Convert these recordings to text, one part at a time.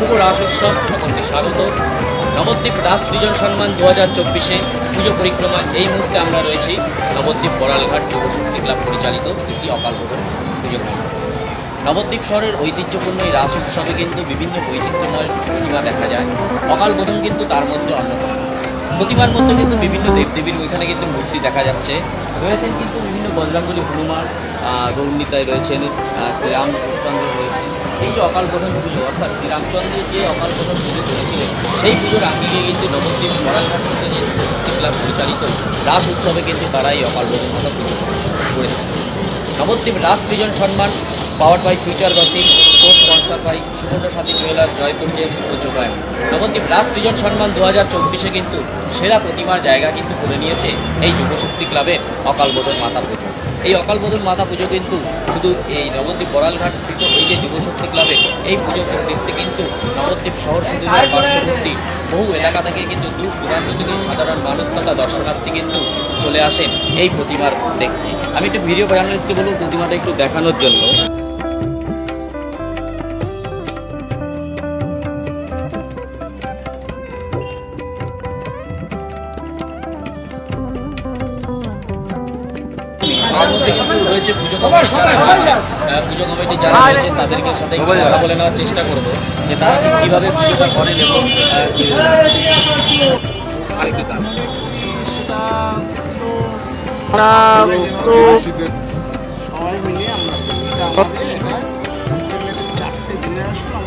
শুভ রাস উৎসব সকলকে স্বাগত। নবদ্বীপ রাস সৃজন সম্মান দু হাজার চব্বিশে পুজো পরিক্রমা এই মুহূর্তে আমরা রয়েছি। নবদ্বীপ বড়ালঘাট যুবশক্তি ক্লাব পরিচালিত একটি অকালবোধন পুজো নবদ্বীপ শহরের ঐতিহ্যপূর্ণ এই রাস উৎসবে কিন্তু বিভিন্ন বৈচিত্র্যময় প্রতিমা দেখা যায়। অকাল বোধন কিন্তু তার মধ্যে অন্যতম। প্রতিমার মধ্যে কিন্তু বিভিন্ন দেবদেবীর ওইখানে কিন্তু মূর্তি দেখা যাচ্ছে। রয়েছেন কিন্তু বিভিন্ন বজরাঙ্গলী হনুমান গৌরনীতায় রয়েছেন শ্রীরামচন্দ্র রয়েছেন। এই যে অকাল বোধন পুজো, অর্থাৎ শ্রীরামচন্দ্রের যে অকাল বোধন পুজো করেছিলেন, সেই পুজোর আঙ্গিকে কিন্তু নবদ্বীপ মরালঘাট থেকে যে যুবশক্তি ক্লাব পরিচালিত রাস উৎসবে কিন্তু তারা এই অকাল বোধন মাতা পুজো করে থাকে নবদ্বীপ রাস সৃজন সম্মান power by future গসিং course sponsor by Subarna Sathi jeweller Jaipur gems ও নবদ্বীপ রাস সৃজন সম্মান দু হাজার চব্বিশে কিন্তু সেরা প্রতিমার জায়গা কিন্তু করে নিয়েছে এই যুবশক্তি ক্লাবের অকালবোধন মাতা পুজো। এই অকালবোধন মাতা পুজো কিন্তু শুধু এই নবদ্বীপ বড়ালঘাট স্থিত এই যে যুবশক্তি ক্লাবে এই পুজো দেখতে কিন্তু নবদ্বীপ শহর শুধু পার্শ্ববর্তী বহু এলাকা থেকে কিন্তু দূর দূরান্ত থেকে সাধারণ মানুষ তথা দর্শনার্থী কিন্তু চলে আসেন এই প্রতিমার দেখতে। আমি একটু ভিডিও জার্নালিস্টকে বলব প্রতিমাটা একটু দেখানোর জন্য। কিন্তু রয়েছে পুজো যারা রয়েছে। পুজো কমিটি যারা রয়েছেন তাদেরকে সাথে কথা বলে নেওয়ার চেষ্টা করব যে তারা ঠিক কীভাবে পুজোটা করেন এবং। চারটে generation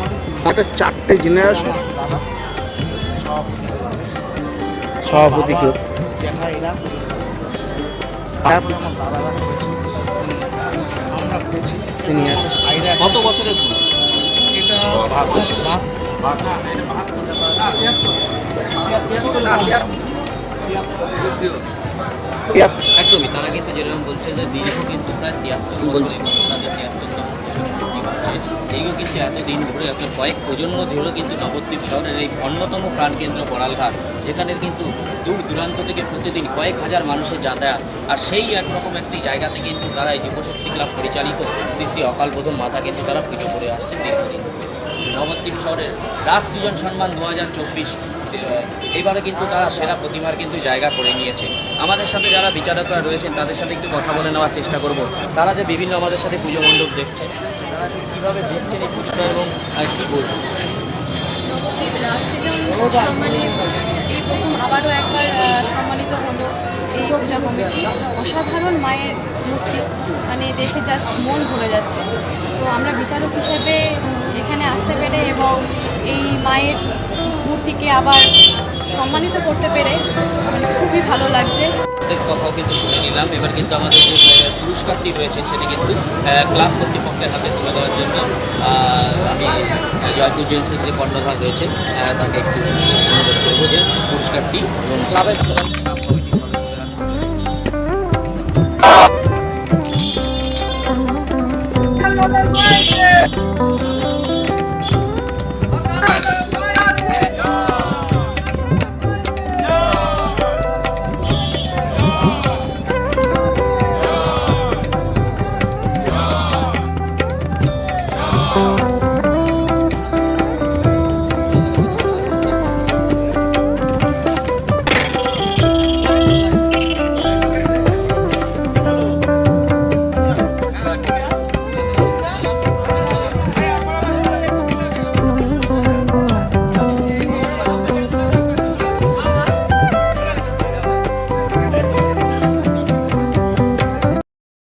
একটা চারটে জেনারেশন সব সভাপতি। কেউ দাদারা সিনিয়র। আইরা কত বছরের এটা একদমই তারা কিন্তু যেরকম বলছে যে দীর্ঘ কিন্তু প্রায় তিয়াত্তর বলছে। তাদের তিয়াত্তরতম এইগুলো কিন্তু এতদিন ধরে এত কয়েক প্রজন্ম ধরে কিন্তু নবদ্বীপ শহরের এই অন্যতম প্রাণকেন্দ্র বড়ালঘাট, যেখানে কিন্তু দূর দূরান্ত থেকে প্রতিদিন কয়েক হাজার মানুষের যাতায়াত। আর সেই একরকম একটি জায়গাতে কিন্তু তারা এই যুবশক্তি ক্লাব পরিচালিত শ্রী শ্রী অকালবোধন মাতা কিন্তু তারা পুজো করে আসছে দীর্ঘদিন নবদ্বীপ শহরের সৃজন সম্মান দু হাজার চব্বিশ এইবারে কিন্তু তারা সেরা প্রতিমার কিন্তু জায়গা করে নিয়েছে। আমাদের সাথে যারা বিচারকরা রয়েছেন, তাদের সাথে একটু কথা বলে নেওয়ার চেষ্টা করব। তারা যে বিভিন্ন আমাদের সাথে পুজো মণ্ডপ দেখছেন কীভাবে দেখছেন এই পুজোটা এবং কী বলছেন সম্মানে এই প্রথম আবারও একবার সম্মানিত হলো এই পূজা কমিটি। অসাধারণ মায়ের মূর্তি মানে দেখে জাস্ট মন ভরে যাচ্ছে। তো আমরা বিচারক হিসেবে এখানে আসতে পেরে এবং এই মায়ের মূর্তিকে আবার সম্মানিত করতে পেরে মানে খুবই ভালো লাগছে। তাদের কথাও কিন্তু শুনে নিলাম এবার কিন্তু আমাদের যে পুরস্কারটি রয়েছে সেটি কিন্তু ক্লাব কর্তৃপক্ষের হাতে তুলে দেওয়ার জন্য আমি জয়পুর জেমসের যে কর্ণধার রয়েছেন আহ, তাকে একটু অনুরোধ করব যে পুরস্কারটি এবং ক্লাবের কমিটির সদস্যরা